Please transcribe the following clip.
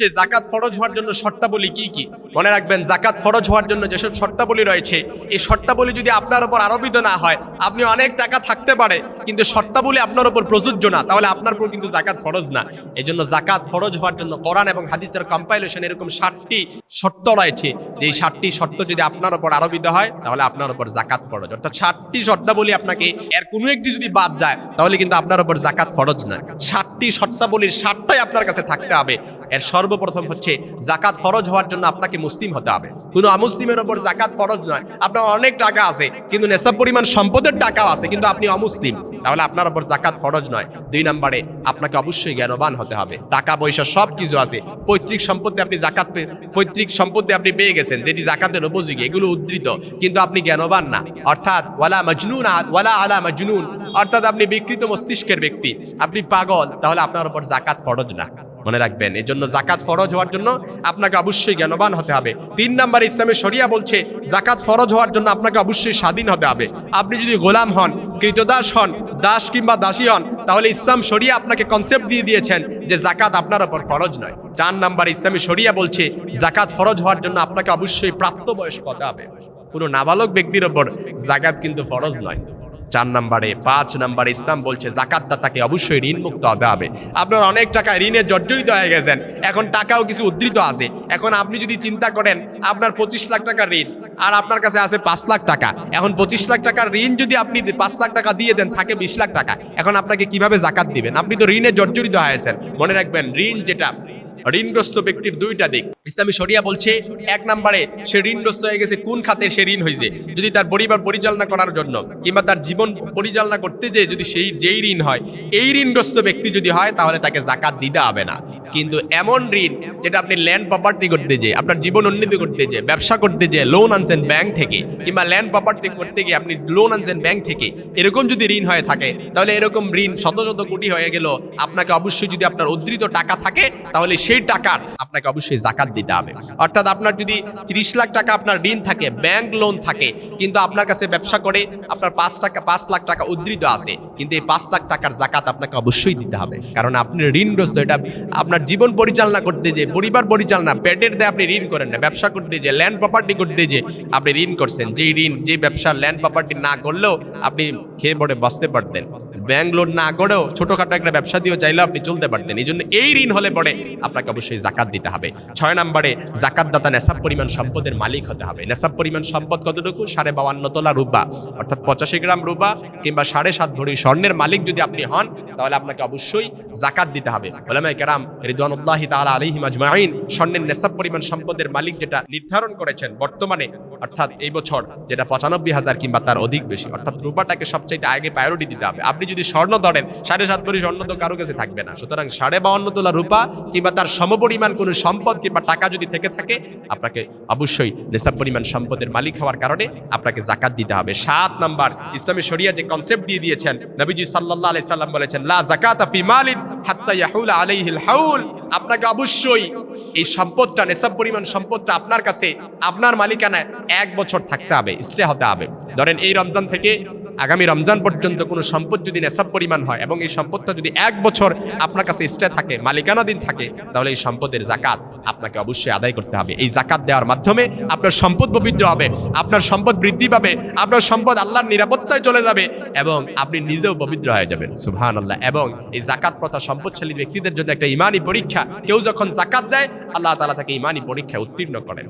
যে জাকাত ফরজ হওয়ার জন্য শর্তাবলী কি কি? মনে রাখবেন, জাকাত ফরজ হওয়ার জন্য যেসব শর্তাবলী রয়েছে, এই শর্তাবলী যদি আপনার উপর আরোপিত না হয়, আপনি অনেক টাকা থাকতে পারে, কিন্তু শর্তাবলী আপনার উপর প্রযোজ্য না, তাহলে আপনার উপর কিন্তু জাকাত ফরজ না। এই জন্য জাকাত ফরজ হওয়ার জন্য কোরআন এবং হাদিসের কম্পাইলেশন এরকম ষাটটি শর্ত রয়েছে। যে ষাটটি শর্ত যদি আপনার উপর আরোপিত হয়, তাহলে আপনার উপর জাকাত ফরজ। অর্থাৎ ষাটটি শর্তাবলী আপনাকে, এর কোনো একটি যদি বাদ যায়, তাহলে কিন্তু আপনার উপর জাকাত ফরজ না ষাটটি শর্তাবলীর ষাটটাই আপনার কাছে থাকতে হবে। এর সর্বপ্রথম হচ্ছে জাকাত ফরজ হওয়ার জন্য আপনাকে মুসলিম হতে হবে। কোনো অমুসলিমের ওপর জাকাত ফরজ নয়। আপনার অনেক টাকা আছে, কিন্তু নেশাব পরিমাণ সম্পদের টাকাও আছে, কিন্তু আপনি অমুসলিম। তাহলে আপনার ওপর জাকাত ফরজ নয়। দুই নম্বরে, আপনাকে অবশ্যই জ্ঞানবান হতে হবে। টাকা পয়সা সব কিছু আছে। পৈতৃক সম্পত্তি আপনি জাকাত পৈতৃক সম্পত্তি আপনি পেয়ে গেছেন, যেটি জাকাতের উপযোগী, এগুলো উদ্ধৃত, কিন্তু আপনি জ্ঞানবান না। অর্থাৎ, ওয়ালা মজনুন ওয়ালা আলা মজনুন। অর্থাৎ আপনি বিকৃত মস্তিষ্কের ব্যক্তি, আপনি পাগল, তাহলে আপনার উপর জাকাত ফরজ না। মনে রাখবেন এই জন্য জাকাত ফরজ হওয়ার জন্য আপনাকে অবশ্যই জ্ঞানবান হতে হবে। তিন নাম্বার ইসলামে শরিয়া বলছে জাকাত ফরজ হওয়ার জন্য আপনাকে অবশ্যই স্বাধীন হতে হবে। আপনি যদি গোলাম হন, কৃতদাস হন, দাস কিংবা দাসী হন, তাহলে ইসলাম শরিয়া আপনাকে কনসেপ্ট দিয়ে দিয়েছেন যে জাকাত আপনার ওপর ফরজ নয়। চার নাম্বার ইসলামী শরিয়া বলছে জাকাত ফরজ হওয়ার জন্য আপনাকে অবশ্যই প্রাপ্তবয়স্ক হতে হবে। কোনো নাবালক ব্যক্তির ওপর জাকাত কিন্তু ফরজ নয়। চার নম্বরে, পাঁচ নম্বরে ইসলাম বলছে জাকাত দাতাকে অবশ্যই ঋণ মুক্ত হতে হবে। আপনার অনেক টাকা ঋণে জর্জরিত হয়ে গেছেন, এখন টাকাও কিছু উদ্ধৃত আছে। এখন আপনি যদি চিন্তা করেন, আপনার পঁচিশ লাখ টাকার ঋণ, আর আপনার কাছে আছে পাঁচ লাখ টাকা, এখন পঁচিশ লাখ টাকার ঋণ যদি আপনি পাঁচ লাখ টাকা দিয়ে দেন, থাকে বিশ লাখ টাকা, এখন আপনাকে কীভাবে জাকাত দিবেন? আপনি তো ঋণে জর্জরিত হয়েছেন। মনে রাখবেন, ঋণ যেটা, ঋণগ্রস্ত ব্যক্তির দুইটা দিক। ইসলামী শরিয়া বলছে, এক নম্বরে সে ঋণগ্রস্ত হয়ে গেছে, কোন খাতে সে ঋণ হয়েছে? যদি তার পরিবার পরিচালনা করার জন্য কিংবা তার জীবন পরিচালনা করতে যে যদি সেই, যেই ঋণ হয়, এই ঋণগ্রস্ত ব্যক্তি যদি হয়, তাহলে তাকে জাকাত দিতে হবে না। কিন্তু এমন ঋণ যেটা আপনি ল্যান্ড প্রপার্টি করতে যে আপনার জীবন উন্নতি করতে যে ব্যবসা করতে যে লোন আনছেন ব্যাংক থেকে কিংবা ল্যান্ড প্রপার্টি করতে গিয়ে আপনি লোন আনছেন ব্যাংক থেকে, এরকম যদি ঋণ হয়ে থাকে, তাহলে এরকম ঋণ শত শত কোটি হয়ে গেল, আপনাকে অবশ্যই যদি আপনার উদ্ধৃত টাকা থাকে, তাহলে সেই টাকার আপনাকে অবশ্যই জাকাত দিতে হবে অর্থাৎ আপনার যদি ত্রিশ লাখ টাকা আপনার ঋণ থাকে ব্যাংক লোন থাকে, কিন্তু আপনার কাছে ব্যবসা করে আপনার পাঁচ টাকা, পাঁচ লাখ টাকা উদ্ধৃত আছে, কিন্তু এই পাঁচ লাখ টাকার জাকাত আপনাকে অবশ্যই দিতে হবে। কারণ আপনি ঋণগ্রস্ত, এটা আপনার জীবন পরিচালনা করতে যে, পরিবার পরিচালনা, পেটের দিয়ে আপনি ঋণ করেন না, ব্যবসা করতে যে ল্যান্ড প্রপার্টি করতে যে, আপনি ঋণ করছেন। যেই ঋণ যে ব্যবসা ল্যান্ড প্রপার্টি না করলেও আপনি খেয়ে পড়ে, বাঁচতে পারতেন। ব্যাংক লোন না করেও ছোটখাটো একটা ব্যবসা দিয়েও চাইলেও আপনি চলতে পারতেন। এই জন্য এই ঋণ হলে পরে আপনাকে অবশ্যই জাকাত দিতে হবে। ছয় নম্বরে জাকাত দাতা নেশাব পরিমাণ সম্পদের মালিক হতে হবে। নেশাব পরিমাণ সম্পদ কতটুকু? সাড়ে বাউান্ন তোলা রুবা অর্থাৎ পঁচাশি গ্রাম রুবা কিংবা সাড়ে সাত ভরি স্বর্ণের মালিক যদি আপনি হন, তাহলে আপনাকে অবশ্যই জাকাত দিতে হবে। ওলামাই কেরাম রিদওয়ানুল্লাহি তাআলা আলাইহিম স্বর্ণের নেশাব পরিমাণ সম্পদের মালিক যেটা নির্ধারণ করেছেন বর্তমানে অর্থাৎ এই বছর যেটা পঁচানব্বই হাজার কিংবা তার অধিক বেশি, অর্থাৎ রূপাটাকে সবচাইতে আগে প্রায়োরিটি দিতে হবে। আপনি যদি স্বর্ণ ধরেন, সাড়ে সাত ভরি স্বর্ণ তো কারও কাছে থাকবে না। সুতরাং সাড়ে বাউন্ন তোলা রূপা কিংবা তার সমপরিমাণ কোনো সম্পদ কিংবা টাকা যদি থেকে থাকে, আপনাকে অবশ্যই নেশাব পরিমাণ সম্পদের মালিক হওয়ার কারণে আপনাকে জাকাত দিতে হবে। সাত নাম্বার, ইসলামী শরিয়া যে কনসেপ্ট দিয়ে দিয়েছেন, নবীজি সাল্লাল্লাহু আলাইহি সাল্লাম বলেছেন, লা যাকাতা ফি মালিন আপনাকে অবশ্যই এই সম্পদটা নেশাব পরিমাণ সম্পদটা আপনার কাছে, আপনার মালিকানায় এক বছর থাকতে হবে, স্টে হতে হবে। ধরেন এই রমজান থেকে আগামী রমজান পর্যন্ত কোনো সম্পদ যদি নেশাব পরিমাণ হয় এবং এই সম্পদটা যদি এক বছর আপনার কাছে স্টে থাকে, মালিকানাধীন থাকে, তাহলে এই সম্পদের জাকাত আপনাকে অবশ্যই আদায় করতে হবে। এই জাকাত দেওয়ার মাধ্যমে আপনার সম্পদ পবিত্র হবে, আপনার সম্পদ বৃদ্ধি পাবে, আপনার সম্পদ আল্লাহর নিরাপত্তায় চলে যাবে এবং আপনি নিজেও পবিত্র হয়ে যাবেন। সুবহান আল্লাহ এবং এই জাকাত প্রথা সম্পদশালী ব্যক্তিদের জন্য একটা ইমানি পরীক্ষা। কেউ যখন জাকাত দেয়, আল্লাহ তালা তাকে ইমানি পরীক্ষায় উত্তীর্ণ করেন।